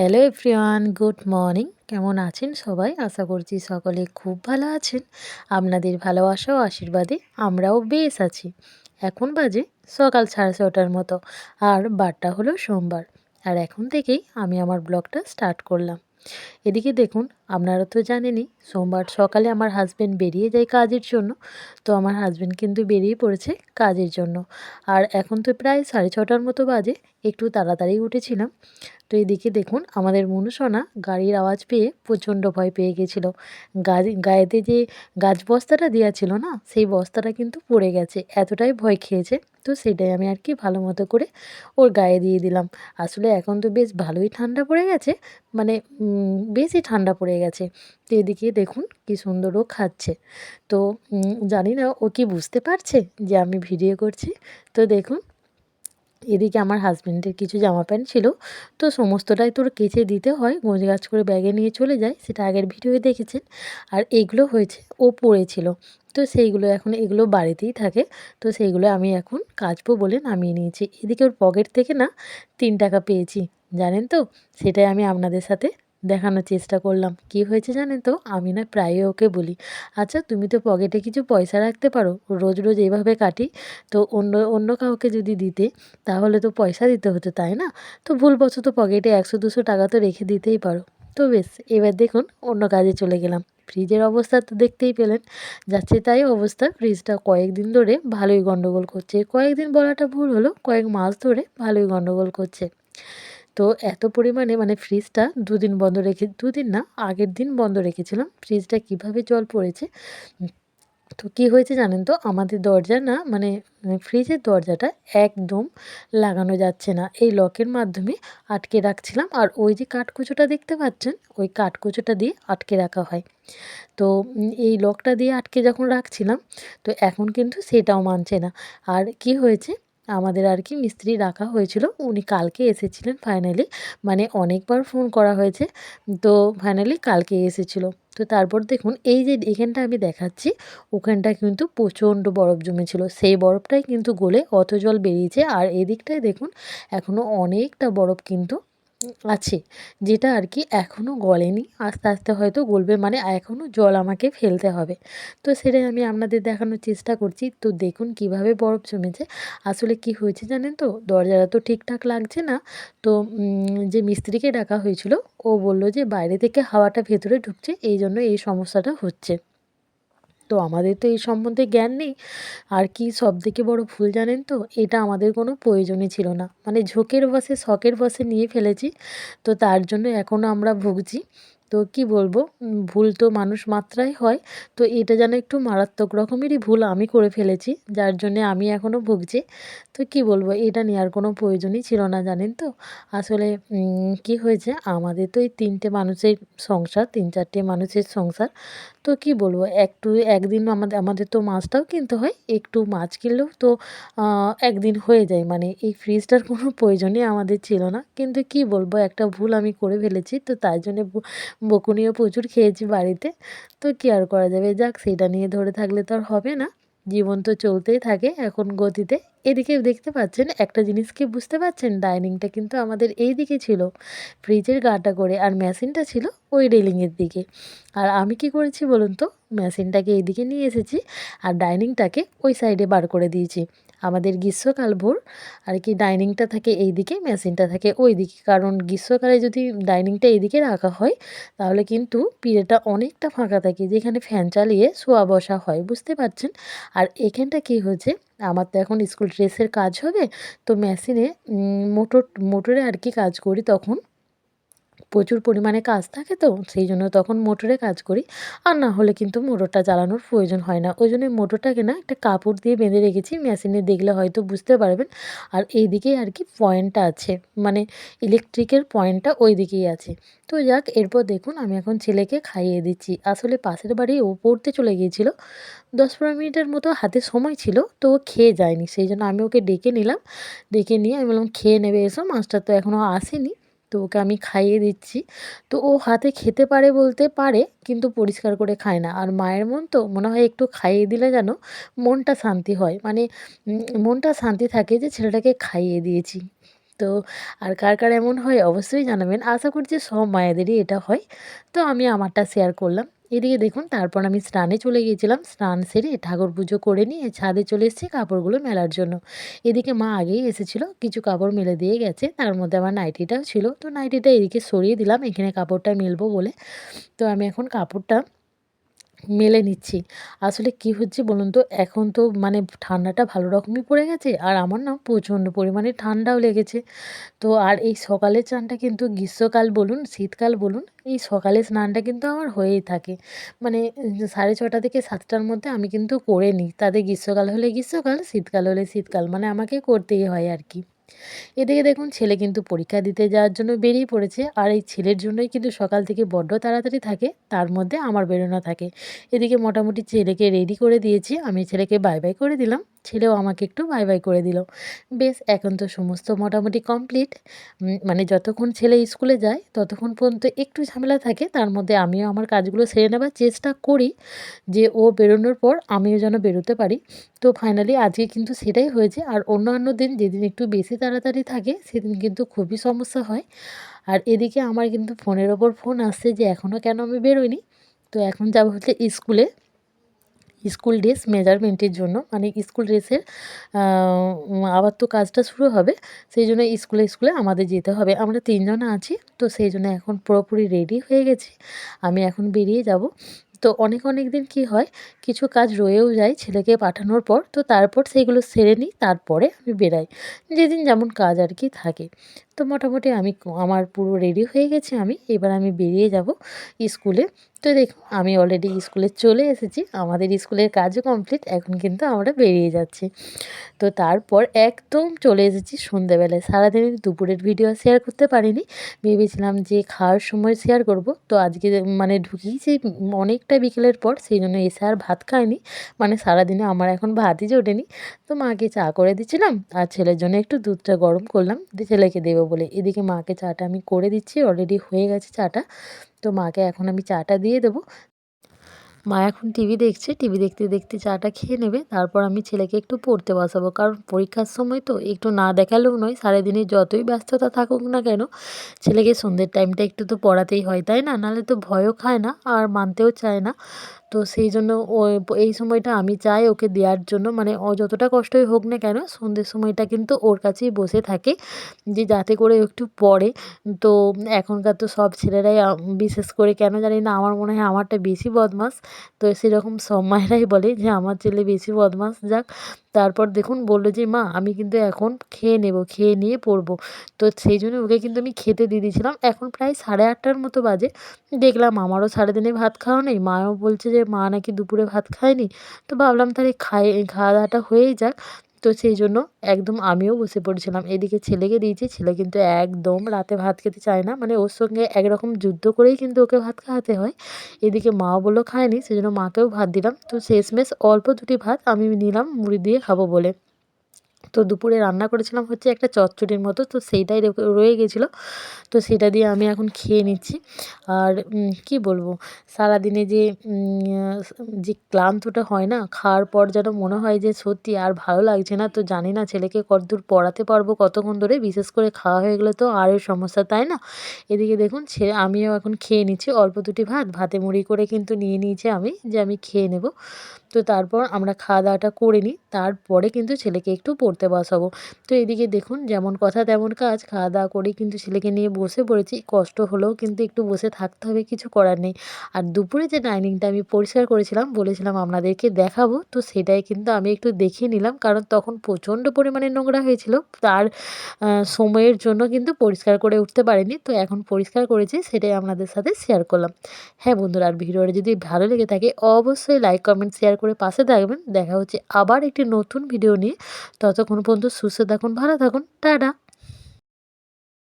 Hello everyone good morning কেমন আছেন সবাই? আশা করছি সকলে খুব ভালো আছেন। আপনাদের ভালোবাসা ও আশীর্বাদে আমরাও বেশ আছি। এখন বাজে সকাল সাড়ে ছটার মতো, আর বারটা হলো সোমবার। আর এখন থেকেই আমি আমার ব্লগটা স্টার্ট করলাম। এদিকে দেখুন আপনারা তো জানেনই, সোমবার সকালে আমার হাজব্যান্ড বেরিয়ে যায় কাজের জন্য। তো আমার হাজব্যান্ড কিন্তু বেরিয়ে পড়েছে কাজের জন্য। আর এখন তো প্রায় সাড়ে ছটার মতো বাজে, একটু তাড়াতাড়ি উঠেছিলাম। তো এদিকে দেখুন, আমাদের মনুসোনা গাড়ির আওয়াজ পেয়ে প্রচণ্ড ভয় পেয়ে গেছিল। গাছ, গায়েতে যে গাছ বস্তাটা দেওয়া ছিল না, সেই বস্তাটা কিন্তু পড়ে গেছে, এতটাই ভয় খেয়েছে। তো সেটাই আমি আর কি ভালো মতো করে ওর গায়ে দিয়ে দিলাম। আসলে এখন তো বেশ ভালোই ঠান্ডা পড়ে গেছে মানে বেশি ঠান্ডা পড়ে গেছে। তো এদিকে দেখুন কি সুন্দর ও খাচ্ছে। তো জানি না ও কি বুঝতে পারছে যে আমি ভিডিও করছি। তো দেখুন, এদিকে আমার হাজব্যান্ডের কিছু জামা প্যান্ট ছিল। তো সমস্তটাই তোর কেচে দিতে হয় গোঁজ গাছ করে ব্যাগে নিয়ে চলে যায়, সেটা আগের ভিডিওয়ে দেখেছেন। আর এগুলো হয়েছে, ও পড়েছিল। তো সেইগুলো এখন, এগুলো বাড়িতেই থাকে। তো সেইগুলো আমি এখন কাচবো বলে নামিয়ে নিয়েছি। এদিকে ওর পকেট থেকে না তিন টাকা পেয়েছি, জানেন তো? সেটাই আমি আপনাদের সাথে দেখানোর চেষ্টা করলাম। কি হয়েছে জানেন তো? আমি না প্রায়ই ওকে বলি আচ্ছা তুমি তো পকেটে কিছু পয়সা রাখতে পারো, রোজ রোজ এইভাবে কাটি, তো অন্য অন্য কাউকে যদি দিতে, তাহলে তো পয়সা দিতে হতো, তাই না? তো ভুলবশত পকেটে একশো, দুশো টাকা তো রেখে দিতেই পারো। তো বেশ, এবার দেখুন, অন্য কাজে চলে গেলাম। ফ্রিজের অবস্থা তো দেখতেই পেলেন, যাচ্ছে তাই অবস্থা। ফ্রিজটা কয়েকদিন ধরে ভালোই গণ্ডগোল করছে। কয়েকদিন বলাটা ভুল হলো, কয়েক মাস ধরে ভালোই গণ্ডগোল করছে। তো এত পরিমাণে মানে ফ্রিজটা দুদিন বন্ধ রেখে, দুদিন না, আগের দিন বন্ধ রেখেছিলাম। ফ্রিজটা কীভাবে জল পড়েছে? তো কী হয়েছে জানেন তো? আমাদের দরজা না মানে ফ্রিজের দরজাটা একদম লাগানো যাচ্ছে না। এই লকের মাধ্যমে আটকে রাখছিলাম। আর ওই যে কাঠকুচোটা দেখতে পাচ্ছেন, ওই কাঠকুচোটা দিয়ে আটকে রাখা হয়। তো এই লকটা দিয়ে আটকে যখন রাখছিলাম, তো এখন কিন্তু সেটাও মানছে না। আর কি হয়েছে? আমাদের আর কি মিস্ত্রি রাখা হয়েছিল। উনি কালকে এসেছিলেন ফাইনালি মানে অনেকবার ফোন করা হয়েছে। তো ফাইনালি কালকে এসেছিল। তো তারপর দেখুন, এই যে এখানটা আমি দেখাচ্ছি, ওখানটা কিন্তু প্রচণ্ড বরফ জমেছিল। সেই বরফটাই কিন্তু গলে অত জল বেরিয়েছে। আর এদিকটায় দেখুন এখনও অনেকটা বরফ কিন্তু আছে, যেটা আর কি এখনও গলেনি। আস্তে আস্তে হয়তো গলবে মানে এখনও জল আমাকে ফেলতে হবে। তো সেটাই আমি আপনাদের দেখানোর চেষ্টা করছি। তো দেখুন কীভাবে বরফ জমেছে। আসলে কি হয়েছে জানেন তো? দরজাটা তো ঠিকঠাক লাগছে না। তো যে মিস্ত্রিকে ডাকা হয়েছিল, ও বলল যে বাইরে থেকে হাওয়াটা ভেতরে ঢুকছে, এই জন্য এই সমস্যাটা হচ্ছে। তো আমাদের তো এই সম্বন্ধে জ্ঞান নেই। আর কি সব থেকে বড় ভুল জানেন তো? এটা আমাদের কোনো প্রয়োজনই ছিল না। মানে ঝোঁকের বসে, শখের বসে নিয়ে ফেলেছি। তো তার জন্য এখনও আমরা ভুগছি। তো কি বলব? ভুল তো মানুষ মাত্রাই হয়। তো এটা যেন একটু মারাত্মক রকমেরই ভুল আমি করে ফেলেছি, যার জন্যে আমি এখনও ভুগছি। তো কি বলব, এটা নেওয়ার কোনো প্রয়োজনই ছিল না, জানেন তো? আসলে কি হয়েছে? আমাদের তো এই তিনটে মানুষের সংসার, তিন চারটে মানুষের সংসার। তো কি বলব, একটু, একদিন আমাদের আমাদের তো মাছটাও কিনতে হয়, একটু মাছ কিনলেও তো একদিন হয়ে যায়। মানে এই ফ্রিজটার কোনো প্রয়োজনই আমাদের ছিল না। কিন্তু কি বলব, একটা ভুল আমি করে ফেলেছি। তো তাই জন্যে বকুনিও প্রচুর খেয়েছি বাড়িতে, তো কী আর করা যাবে। যাক, সেটা নিয়ে ধরে থাকলে তো আর হবে না। জীবন তো চলতেই থাকে এখন গতিতে। এদিকে দেখতে পাচ্ছেন, একটা জিনিস কি বুঝতে পারছেন ডাইনিংটা কিন্তু আমাদের এই দিকে ছিল। ফ্রিজের গাটা করে আর মেশিনটা ছিল ওই রেলিংয়ের দিকে। আর আমি কি করেছি বলুন তো? মেশিনটাকে এইদিকে নিয়ে এসেছি আর ডাইনিংটাকে ওই সাইডে বার করে দিয়েছি। আমাদের গ্রীষ্মকাল ভোর, আর কি ডাইনিংটা থাকে এই দিকে মেশিনটা থাকে ওই দিকে কারণ গ্রীষ্মকালে যদি ডাইনিংটা এইদিকে রাখা হয়, তাহলে কিন্তু পিড়েটা অনেকটা ফাঁকা থাকে, যেখানে ফ্যান চালিয়ে শোয়া বসা হয়, বুঝতে পারছেন? আর এখানটা কি হয়েছে, আমার তো এখন স্কুল ড্রেসের কাজ হবে, তো মেশিনে মোটর মোটরে আর কি কাজ করি তখন। প্রচুর পরিমাণে কাজ থাকে তো, সেই জন্য তখন মোটরে কাজ করি। আর না হলে কিন্তু মোটরটা চালানোর প্রয়োজন হয় না। ওই জন্য মোটরটাকে না একটা কাপড় দিয়ে বেঁধে রেখেছি, মেশিনে দেখলে হয়তো বুঝতে পারবেন। আর এই দিকেই আর কি পয়েন্টটা আছে মানে ইলেকট্রিকের পয়েন্টটা ওই দিকেই আছে। তো যাক, এরপর দেখুন আমি এখন ছেলেকে খাইয়ে দিচ্ছি। আসলে পাশের বাড়ি ও পড়তে চলে গিয়েছিল। দশ পনেরো মিনিটের মতো হাতে সময় ছিল, তো ও খেয়ে যায়নি। সেই জন্য আমি ওকে ডেকে নিলাম। ডেকে নিয়ে আমি বললাম, খেয়ে নেবে এসো, মাছটা তো এখনও আসেনি। তো ওকে আমি খাইয়ে দিচ্ছি। তো ও হাতে খেতে পারে বলতে পারে, কিন্তু পরিষ্কার করে খায় না। আর মায়ের মন তো মনে হয় একটু খাইয়ে দিলে যেন মনটা শান্তি হয়। মানে মনটা শান্তি থাকে যে ছেলেটাকে খাইয়ে দিয়েছি। তো আর কার কার এমন হয় অবশ্যই জানাবেন। আশা করছি সব মায়েদেরই এটা হয়। তো আমি আমারটা শেয়ার করলাম। এদিকে দেখুন, তারপর আমি স্নানে চলে গিয়েছিলাম। স্নান সেরে ঠাকুর পুজো করে নিয়ে ছাদে চলে এসেছি কাপড়গুলো মেলার জন্য। এদিকে মা আগেই এসেছিল, কিছু কাপড় মেলে দিয়ে গেছে। তার মধ্যে আমার নাইটিটাও ছিল। তো নাইটিটা এদিকে সরিয়ে দিলাম, এখানে কাপড়টা মেলবো বলে। তো আমি এখন কাপড়টা মেলে নিচ্ছি। আসলে কি হচ্ছে বলুন তো, এখন তো মানে ঠান্ডাটা ভালো রকমই পড়ে গেছে আর আমার না প্রচণ্ড পরিমাণে ঠান্ডাও লেগেছে। তো আর এই সকালের চানটা কিন্তু গ্রীষ্মকাল বলুন, শীতকাল বলুন, এই সকালে স্নানটা কিন্তু আমার হয়েই থাকে। মানে সাড়ে ছটা থেকে সাতটার মধ্যে আমি কিন্তু করে নিই। তাতে গ্রীষ্মকাল হলে গ্রীষ্মকাল, শীতকাল হলে শীতকাল মানে আমাকে করতেই হয় আর কি। এদিকে দেখুন, ছেলে কিন্তু পরীক্ষা দিতে যাওয়ার জন্য বেরিয়ে পড়েছে। আর এই ছেলের জন্যই কিন্তু সকাল থেকে বড্ড তাড়াতাড়ি থাকে, তার মধ্যে আমার বেরোনা থাকে। এদিকে মোটামুটি ছেলেকে রেডি করে দিয়েছি। আমি ছেলেকে বাই বাই করে দিলাম। ছেলেও আমাকে একটু বাই বাই করে দিল। বেশ, এখন তো সমস্ত মোটামুটি কমপ্লিট মানে যতক্ষণ ছেলে স্কুলে যায়, ততক্ষণ পর্যন্ত একটু ঝামেলা থাকে। তার মধ্যে আমিও আমার কাজগুলো সেরে নেবার চেষ্টা করি যে ও বেরোনোর পর আমিও যেন বেরোতে পারি। তো ফাইনালি আজকে কিন্তু সেটাই হয়েছে। আর অন্যান্য দিন যেদিন একটু বেশি তাড়াতাড়ি থাকে, সেদিন কিন্তু খুবই সমস্যা হয়। আর এদিকে আমার কিন্তু ফোনের ওপর ফোন আসছে যে এখনও কেন আমি বেরোইনি? তো এখন যাব হচ্ছে স্কুলে। স্কুল ড্রেস মেজারমেন্টের জন্য। মানে স্কুল ড্রেসের আবার তো কাজটা শুরু হবে, সেই জন্য স্কুলে স্কুলে আমাদের যেতে হবে। আমরা তিনজন আছি, তো সেই জন্য এখন পুরোপুরি রেডি হয়ে গেছি। আমি এখন বেরিয়ে যাব। তো অনেক অনেক দিন কি হয়, কিছু কাজ রয়েও যায় ছেলেকে পাঠানোর পর, তো তারপর সেইগুলো সেরে নিই, তারপরে আমি বেরাই। যেদিন যেমন কাজ আর কি থাকে। তো মোটামুটি আমি, আমার পুরো রেডি হয়ে গেছি আমি। এবার আমি বেরিয়ে যাব স্কুলে। তো দেখুন আমি অলরেডি স্কুলে চলে এসেছি, আমাদের স্কুলের কাজও কমপ্লিট এখন কিন্তু আমরা বেরিয়ে যাচ্ছি। তো তারপর একদম চলে এসেছি সন্ধ্যেবেলায় সারাদিন দুপুরের ভিডিও শেয়ার করতে পারিনি, ভেবেছিলাম যে খাওয়ার সময় শেয়ার করব। তো আজকে মানে ঢুকিয়েছি অনেকটা বিকেলের পর, সেই জন্য এসে আর ভাত খাইনি। মানে সারাদিনে আমার এখন ভাতই জোটেনি। তো মাকে চা করে দিচ্ছিলাম, আর ছেলের জন্য একটু দুধটা গরম করলাম ছেলেকে দেবো বলে। এদিকে মাকে চাটা আমি করে দিচ্ছি অলরেডি হয়ে গেছে চাটা। তো মাকে এখন আমি চাটা দিয়ে দেবো। মা এখন টিভি দেখছে, টিভি দেখতে দেখতে চাটা খেয়ে নেবে, তারপর আমি ছেলেকে একটু পড়তে বসাবো। কারণ পরীক্ষার সময় তো একটু না দেখালেও নয়, সারাদিনে যতই ব্যস্ততা থাকুক না কেন, ছেলেকে সন্ধ্যের টাইমটা একটু তো পড়াতেই হয়, তাই না? নাহলে তো ভয়ও খায় না, আর মানতেও চায় না। তো সেই জন্য ও এই সময়টা আমি চাই ওকে দেওয়ার জন্য। মানে ও যতটা কষ্টই হোক না কেন, সন্ধ্যের সময়টা কিন্তু ওর কাছেই বসে থাকে যে যাতে করে একটু পড়ে। তো এখনকার তো সব ছেলেরাই বিশেষ করে কেন জানি না, আমার মনে হয় আমারটা বেশি বদমাস। তো সেরকম সব মায়েরাই বলে যে আমার ছেলে বেশি বদমাস যাক। তারপর দেখুন বলল যে, মা, আমি কিন্তু এখন খেয়ে নেব, খেয়ে নিয়ে পড়ব। তো সেই জন্য ওকে কিন্তু আমি খেতে দিয়ে দিয়েছিলাম। এখন প্রায় সাড়ে আটটার মতো বাজে। দেখলাম আমারও সারাদিনে ভাত খাওয়া নেই, মাও বলছে যে মা নাকি দুপুরে ভাত খায়নি, তো ভাবলাম তাহলে খাই, খাওয়া দাওয়াটা হয়েই যাক। তো সেই জন্য একদম আমিও বসে পড়েছিলাম। এদিকে ছেলেকে দিয়েছি, ছেলে কিন্তু একদম রাতে ভাত খেতে চায় না। মানে ওর সঙ্গে একরকম যুদ্ধ করেই কিন্তু ওকে ভাত খাওয়াতে হয়। এদিকে মাও বলল খায়নি, সেই জন্য মাকেও ভাত দিলাম। তো শেষমেশ অল্প দুটি ভাত আমি নিলাম, মুড়ি দিয়ে খাব বলে। তো দুপুরে রান্না করেছিলাম হচ্ছে একটা চচ্চড়ির মতো, তো সেইটাই রয়ে গেছিল। তো সেটা দিয়ে আমি এখন খেয়ে নিচ্ছি। আর কি বলব? সারাদিনে যে যে ক্লান্তটা হয় না, খাওয়ার পর যেন মনে হয় যে সত্যি আর ভালো লাগছে না, তো জানি না ছেলেকে কতদূর পড়াতে পারব, কতক্ষণ ধরে বিশেষ করে খাওয়া হয়ে গেলে তো আরও সমস্যা, তাই না? এদিকে দেখুন, সে, আমিও এখন খেয়ে নিচ্ছি। অল্প দুটি ভাত, ভাতে মুড়ি করে কিন্তু নিয়ে নিয়েছি আমি যে আমি খেয়ে নেব। তো তারপর আমরা খাওয়া দাওয়াটা করে নিই। তারপরে কিন্তু ছেলেকে একটু পড়তে বসাবো। তো এদিকে দেখুন, যেমন কথা তেমন কাজ। খাওয়া দাওয়া করে কিন্তু ছেলেকে নিয়ে বসে পড়েছি। কষ্ট হলেও কিন্তু একটু বসে থাকতে হবে, কিছু করার নেই। আর দুপুরে যে ডাইনিংটা আমি পরিষ্কার করেছিলাম, বলেছিলাম আপনাদেরকে দেখাবো। তো সেটাই কিন্তু আমি একটু দেখিয়ে নিলাম। কারণ তখন প্রচণ্ড পরিমাণে নোংরা হয়েছিল। তার সময়ের জন্য কিন্তু পরিষ্কার করে উঠতে পারিনি। তো এখন পরিষ্কার করেছি, সেটাই আপনাদের সাথে শেয়ার করলাম। হ্যাঁ বন্ধুরা, আর ভিডিওটা যদি ভালো লেগে থাকে, অবশ্যই লাইক কমেন্ট শেয়ার করে পাশে থাকবেন। দেখা হচ্ছে আবার একটি নতুন ভিডিও নিয়ে। ততক্ষণ পর্যন্ত সুস্থ থাকুন, ভালো থাকুন। টাটা!